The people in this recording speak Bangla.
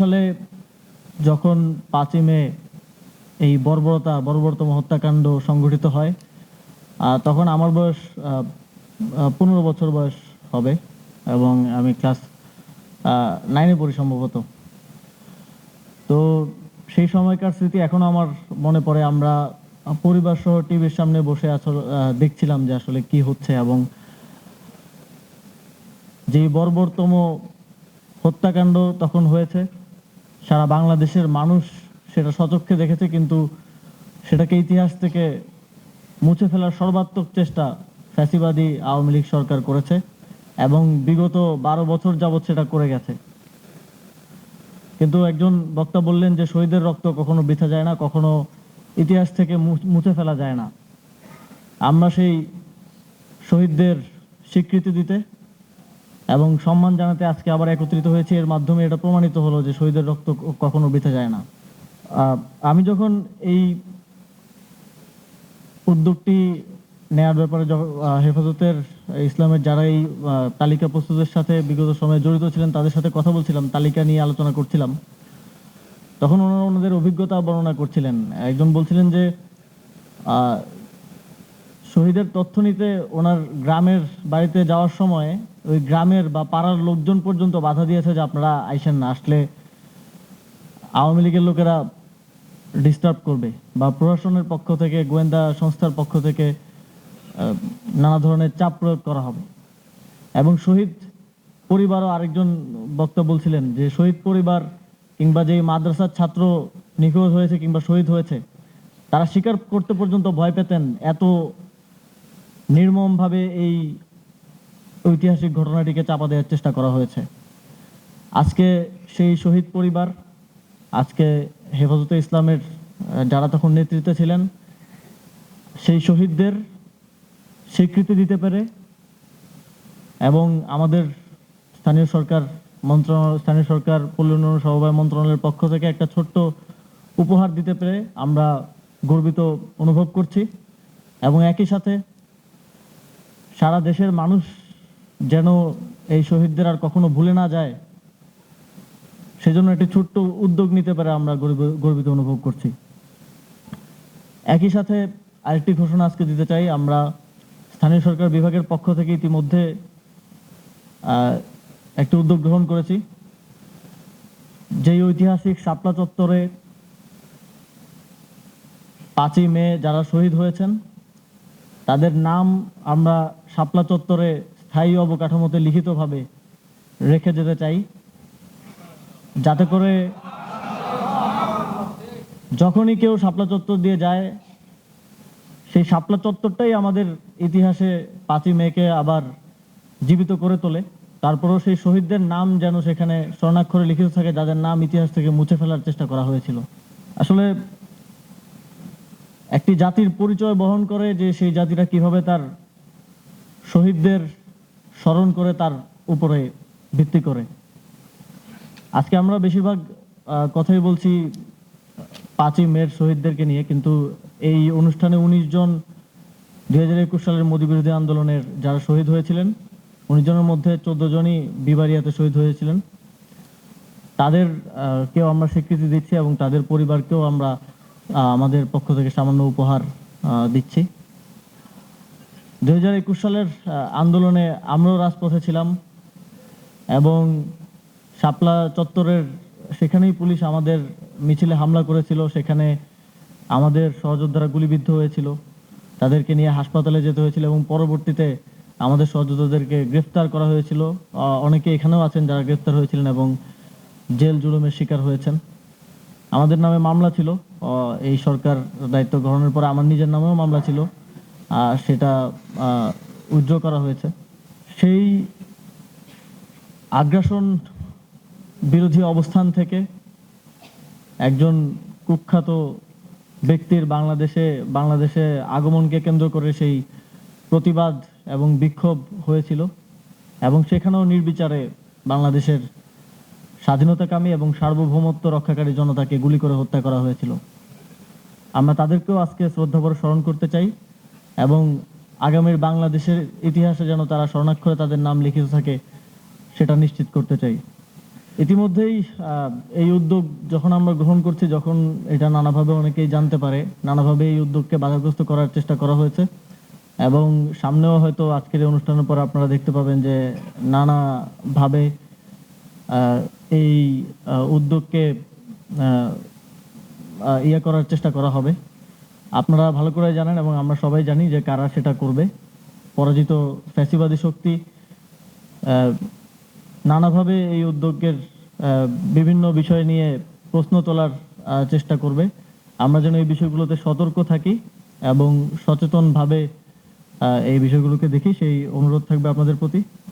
সালে যখন পাঁচই মে এই বর্বরতা, বর্বরতম হত্যাকাণ্ড সংঘটিত হয় তখন আমার বয়স পনেরো বছর বয়স হবে এবং আমি ক্লাস নাইনে পড়ি সম্ভবত। তো সেই সময়কার স্মৃতি এখনও আমার মনে পড়ে। আমরা পরিবার সহ টিভির সামনে বসে দেখছিলাম যে আসলে কি হচ্ছে এবং যেই বর্বরতম হত্যাকাণ্ড তখন হয়েছে। সারা বাংলাদেশের মানুষ সেটা সচক্ষে দেখেছে, কিন্তু সেটাকে ইতিহাস থেকে মুছে ফেলার সর্বাত্মক চেষ্টা ফ্যাসিবাদী আওয়ামী লীগ সরকার করেছে এবং বিগত বারো বছর যাবৎ সেটা করে গেছে। কিন্তু একজন বক্তা বললেন যে, শহীদের রক্ত কখনো বৃথা যায় না, কখনো ইতিহাস থেকে মুছে ফেলা যায় না। আমরা সেই শহীদদের স্বীকৃতি দিতে এবং সম্মান জানাতে আজকে আবার একত্রিত হয়েছে। এর মাধ্যমে এটা প্রমাণিত হলো যে শহীদের রক্ত কখনো বৃথা যায় না। আমি যখন এই উদ্যোগটি নেয়ার ব্যাপারে হেফাজতের ইসলামের যারা এই তালিকা প্রস্তুতের সাথে বিগত সময়ে জড়িত ছিলেন, তাদের সাথে কথা বলছিলাম, তালিকা নিয়ে আলোচনা করছিলাম। তখন ওনারা ওনাদের অভিজ্ঞতা বর্ণনা করছিলেন। একজন বলছিলেন যে শহীদের তথ্য নিতে ওনার গ্রামের বাড়িতে যাওয়ার সময় ওই গ্রামের বা পাড়ার লোকজন পর্যন্ত বাধা দিয়েছে যে আপনারা আইসেন না, আসলে আওয়ামী লীগের লোকেরা ডিস্টার্ব করবে বা প্রশাসনের পক্ষ থেকে, গোয়েন্দা সংস্থার পক্ষ থেকে নানা ধরনের চাপ প্রয়োগ করা হবে। এবং শহীদ পরিবারও আরেকজন বক্তা বলছিলেন যে শহীদ পরিবার কিংবা যে মাদ্রাসার ছাত্র নিখোঁজ হয়েছে কিংবা শহীদ হয়েছে, তারা স্বীকার করতে পর্যন্ত ভয় পেতেন এত নির্মমভাবে এই ঐতিহাসিক ঘটনাটিকে চাপা দেওয়ার চেষ্টা করা হয়েছে। আজকে সেই শহীদ পরিবার, আজকে হেফাজতে ইসলামের যারা তখন নেতৃত্বে ছিলেন, সেই শহীদদের স্বীকৃতি দিতে পেরে এবং আমাদের স্থানীয় সরকার মন্ত্রণালয়, স্থানীয় সরকার পল্লী উন্নয়ন সমবায় মন্ত্রণালয়ের পক্ষ থেকে একটা ছোট্ট উপহার দিতে পেরে আমরা গর্বিত অনুভব করছি এবং একই সাথে সারা দেশের মানুষ যেন এই শহীদদের আর কখনো ভুলে না যায়। সেজন্য একটি ছোট্ট উদ্যোগ নিতে পারে আমরা গর্ব- গর্বিত অনুভব করছি। একই সাথে আরেকটি ঘোষণা আজকে দিতে চাই, আমরা স্থানীয় সরকার বিভাগের পক্ষ থেকে ইতিমধ্যে একটি উদ্যোগ গ্রহণ করেছি। যেই ঐতিহাসিক শাপলা চত্বরে পাঁচই মে যারা শহীদ হয়েছেন, তাদের নাম আমরা শাপলা চত্বরে স্থায়ী অবকাঠামোতে লিখিতভাবে রেখে যেতে চাই, যাতে করে যখনই কেউ শাপলা চত্বর দিয়ে যায়, সেই শাপলা চত্বরটাই আমাদের ইতিহাসে পাঁচই মেয়েকে আবার জীবিত করে তোলে। তারপরেও সেই শহীদদের নাম যেন সেখানে স্বর্ণাক্ষরে লিখিত থাকে, যাদের নাম ইতিহাস থেকে মুছে ফেলার চেষ্টা করা হয়েছিল। আসলে একটি জাতির পরিচয় বহন করে যে সেই জাতিটা কীভাবে তার শহীদদের স্মরণ করে তার উপরে ভিত্তি করে। আজকে আমরা বেশিরভাগ কথাই বলছি পাঁচই মেয়ের শহীদদেরকে নিয়ে, কিন্তু এই অনুষ্ঠানে উনিশ জন, দুই হাজার একুশ সালের মোদী বিরোধী আন্দোলনের যারা শহীদ হয়েছিলেন, উনিশ জনের মধ্যে চোদ্দ জনই বিবারিয়াতে শহীদ হয়েছিলেন। তাদের কেও আমরা স্বীকৃতি দিচ্ছি এবং তাদের পরিবারকেও আমরা আমাদের পক্ষ থেকে সামান্য উপহার দিচ্ছি। দুই হাজার একুশ সালের আন্দোলনে আমরাও রাজপথে ছিলাম এবং শাপলা চত্বরের সেখানেই পুলিশ আমাদের মিছিলে হামলা করেছিল। সেখানে আমাদের সহযোদ্ধারা গুলিবিদ্ধ হয়েছিল। তাদেরকে নিয়ে হাসপাতালে যেতে হয়েছিল এবং পরবর্তীতে আমাদের সহযোদ্ধাদেরকে গ্রেফতার করা হয়েছিল। অনেকে এখানেও আছেন যারা গ্রেফতার হয়েছিলেন এবং জেল জুলুমের শিকার হয়েছেন। আমাদের নামে মামলা ছিল। এই সরকার দায়িত্ব গ্রহণের পরে আমার নিজের নামেও মামলা ছিল। সেটা উজ্জ্বল করা হয়েছে। সেই আগ্রাসন বিরোধী অবস্থান থেকে একজন কুখ্যাত ব্যক্তির বাংলাদেশে বাংলাদেশে আগমনকে কেন্দ্র করে সেই প্রতিবাদ এবং বিক্ষোভ হয়েছিল এবং সেখানেও নির্বিচারে বাংলাদেশের স্বাধীনতাকামী এবং সার্বভৌমত্ব রক্ষাকারী জনতাকে গুলি করে হত্যা করা হয়েছিল। আমরা তাদেরকেও আজকে শ্রদ্ধাভরে স্মরণ করতে চাই। এবং আগামীর বাংলাদেশের ইতিহাসে যেন তারা স্বর্ণাক্ষরে তাদের নাম লিখিত থাকে, সেটা নিশ্চিত করতে চাই। ইতিমধ্যেই এই উদ্যোগ যখন আমরা গ্রহণ করছি, যখন এটা নানাভাবে অনেকেই জানতে পারে, নানাভাবে এই উদ্যোগকে বাধাগ্রস্ত করার চেষ্টা করা হয়েছে। এবং সামনেও হয়তো আজকের অনুষ্ঠানের পর আপনারা দেখতে পাবেন যে নানাভাবে এই উদ্যোগকে ইয়ে করার চেষ্টা করা হবে। আপনারা ভালো করে জানেন এবং আমরা সবাই জানি যে কারা সেটা করবে। পরাজিত ফ্যাসিবাদী শক্তি নানাভাবে এই উদ্যোগের বিভিন্ন বিষয় নিয়ে প্রশ্ন তোলার চেষ্টা করবে। আমরা যেন এই বিষয়গুলোতে সতর্ক থাকি এবং সচেতনভাবে এই বিষয়গুলোকে দেখি। সেই অনুরোধ থাকবে আপনাদের প্রতি।